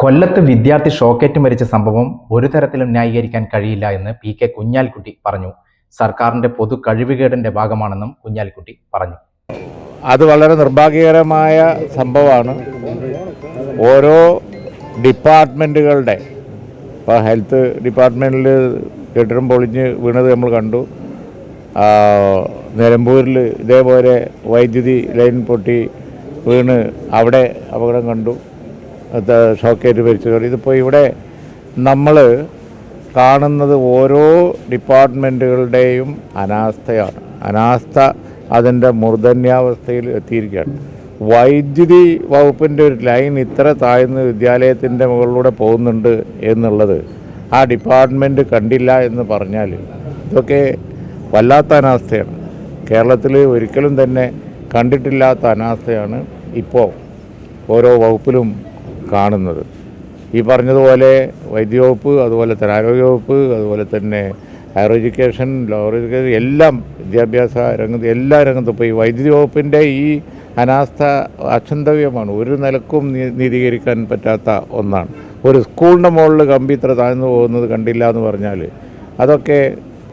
കൊല്ലത്ത് വിദ്യാർത്ഥി ഷോക്കേറ്റ് മരിച്ച സംഭവം ഒരു തരത്തിലും ന്യായീകരിക്കാൻ കഴിയില്ല എന്ന് പി കെ കുഞ്ഞാലിക്കുട്ടി പറഞ്ഞു. സർക്കാരിന്റെ പൊതു കഴിവുകേടിന്റെ ഭാഗമാണെന്നും കുഞ്ഞാലിക്കുട്ടി പറഞ്ഞു. അത് വളരെ നിർഭാഗ്യകരമായ സംഭവമാണ്. ഓരോ ഡിപ്പാർട്ട്മെന്റുകളുടെ ഇപ്പോൾ ഹെൽത്ത് ഡിപ്പാർട്ട്മെന്റിൽ കെട്ടിടം പൊളിഞ്ഞ് വീണത് നമ്മൾ കണ്ടു. നിലമ്പൂരിൽ ഇതേപോലെ വൈദ്യുതി ലൈൻ പൊട്ടി വീണ് അവിടെ അപകടം കണ്ടു. ഷോക്കേറ്റ് മരിച്ചവർ ഇതിപ്പോൾ ഇവിടെ നമ്മൾ കാണുന്നത് ഓരോ ഡിപ്പാർട്ട്മെന്റുകളുടെയും അനാസ്ഥയാണ്. അനാസ്ഥ അതിന്റെ മൂർധന്യാവസ്ഥയിൽ എത്തിയിരിക്കുകയാണ്. വൈദ്യുതി വകുപ്പിന്റെ ഒരു ലൈൻ ഇത്ര താഴ്ന്ന് വിദ്യാലയത്തിന്റെ മുകളിലൂടെ പോകുന്നുണ്ട് എന്നുള്ളത് ആ ഡിപ്പാർട്ട്മെന്റ് കണ്ടില്ല എന്ന് പറഞ്ഞാൽ ഇതൊക്കെ വല്ലാത്ത അനാസ്ഥയാണ്. കേരളത്തിൽ ഒരിക്കലും തന്നെ കണ്ടിട്ടില്ലാത്ത അനാസ്ഥയാണ് ഇപ്പോൾ ഓരോ വകുപ്പിലും കാണുന്നത്. ഈ പറഞ്ഞതുപോലെ വൈദ്യവകുപ്പ് അതുപോലെ തന്നെ ആരോഗ്യവകുപ്പ് അതുപോലെ തന്നെ ഹയർ എഡ്യൂക്കേഷൻ ലോവർ എഡ്യൂക്കേഷൻ എല്ലാം വിദ്യാഭ്യാസ രംഗത്ത് എല്ലാ രംഗത്തും ഇപ്പോൾ ഈ വൈദ്യുതി വകുപ്പിന്റെ ഈ അനാസ്ഥ അക്ഷന്തവ്യമാണ് ഒരു നിലക്കും നീതീകരിക്കാൻ പറ്റാത്ത ഒന്നാണ്. ഒരു സ്കൂളിന്റെ മുകളിൽ കമ്പി ഇത്ര താഴ്ന്നു പോകുന്നത് കണ്ടില്ല എന്ന് പറഞ്ഞാൽ അതൊക്കെ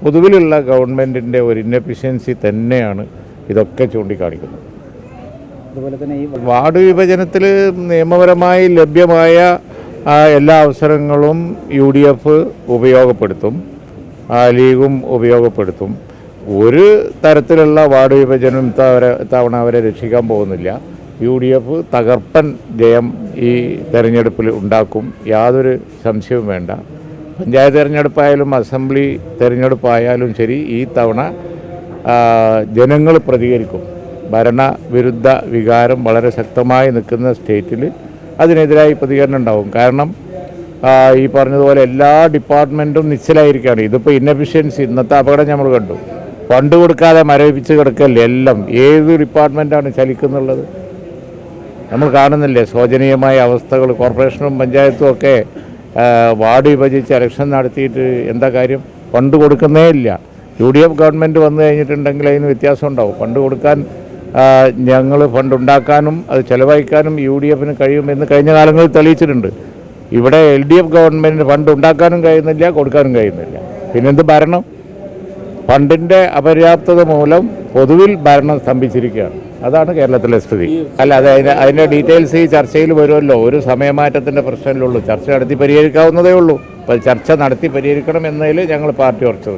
പൊതുവിലുള്ള ഗവൺമെന്റിന്റെ ഒരു ഇന്നഫിഷ്യൻസി തന്നെയാണ് ഇതൊക്കെ ചൂണ്ടിക്കാണിക്കുന്നത്. അതുപോലെ തന്നെ ഈ വാർഡ് വിഭജനത്തിൽ നിയമപരമായി ലഭ്യമായ എല്ലാ അവസരങ്ങളും യു ഡി എഫ് ഉപയോഗപ്പെടുത്തും ലീഗും ഉപയോഗപ്പെടുത്തും. ഒരു തരത്തിലുള്ള വാർഡ് വിഭജനം ഇത്തവണ അവരെ രക്ഷിക്കാൻ പോകുന്നില്ല. യു ഡി എഫ് തകർപ്പൻ ജയം ഈ തെരഞ്ഞെടുപ്പിൽ ഉണ്ടാക്കും. യാതൊരു സംശയവും വേണ്ട. പഞ്ചായത്ത് തെരഞ്ഞെടുപ്പായാലും അസംബ്ലി തെരഞ്ഞെടുപ്പായാലും ശരി ഈ തവണ ജനങ്ങൾ പ്രതികരിക്കും. ഭരണവിരുദ്ധ വികാരം വളരെ ശക്തമായി നിൽക്കുന്ന സ്റ്റേറ്റിൽ അതിനെതിരായി പ്രതികരണം ഉണ്ടാവും. കാരണം ഈ പറഞ്ഞതുപോലെ എല്ലാ ഡിപ്പാർട്ട്മെന്റും നിശ്ചലായിരിക്കുകയാണ്. ഇതിപ്പോൾ ഇന്നഫിഷ്യൻസി ഇന്നത്തെ അപകടം നമ്മൾ കണ്ടു. ഫണ്ട് കൊടുക്കാതെ മരവിപ്പിച്ച് കിടക്കല്ലേ എല്ലാം. ഏത് ഡിപ്പാർട്ട്മെന്റാണ് ചലിക്കുന്നുള്ളത്? നമ്മൾ കാണുന്നില്ലേ ശോചനീയമായ അവസ്ഥകൾ. കോർപ്പറേഷനും പഞ്ചായത്തും ഒക്കെ വാർഡ് വിഭജിച്ച് ഇലക്ഷൻ നടത്തിയിട്ട് എന്താ കാര്യം? ഫണ്ട് കൊടുക്കുന്നേ ഇല്ല. യു ഡി എഫ് ഗവൺമെന്റ് വന്നു കഴിഞ്ഞിട്ടുണ്ടെങ്കിൽ അതിന് വ്യത്യാസം ഉണ്ടാവും. ഫണ്ട് കൊടുക്കാൻ ഞങ്ങൾ ഫണ്ട് ഉണ്ടാക്കാനും അത് ചെലവഴിക്കാനും യു ഡി എഫിന് കഴിയുമെന്ന് കഴിഞ്ഞ കാലങ്ങളിൽ തെളിയിച്ചിട്ടുണ്ട്. ഇവിടെ L D F government fund ഉണ്ടാക്കാനും കഴിയുന്നില്ല കൊടുക്കാനും കഴിയുന്നില്ല. പിന്നെന്ത് ഭരണം? ഫണ്ടിന്റെ അപര്യാപ്തത മൂലം പൊതുവിൽ ഭരണം സ്തംഭിച്ചിരിക്കുകയാണ്. അതാണ് കേരളത്തിലെ സ്ഥിതി. അല്ല അത് അതിന്റെ അതിന്റെ ഡീറ്റെയിൽസ് ഈ ചർച്ചയിൽ വരുമല്ലോ. ഒരു സമയമാറ്റത്തിന്റെ പ്രശ്നമല്ലേ ഉള്ളൂ. ചർച്ച നടത്തി പരിഹരിക്കാവുന്നതേ ഉള്ളൂ. അപ്പോൾ ചർച്ച നടത്തി പരിഹരിക്കണം എന്നതിൽ ഞങ്ങൾ പാർട്ടി ഉറച്ചു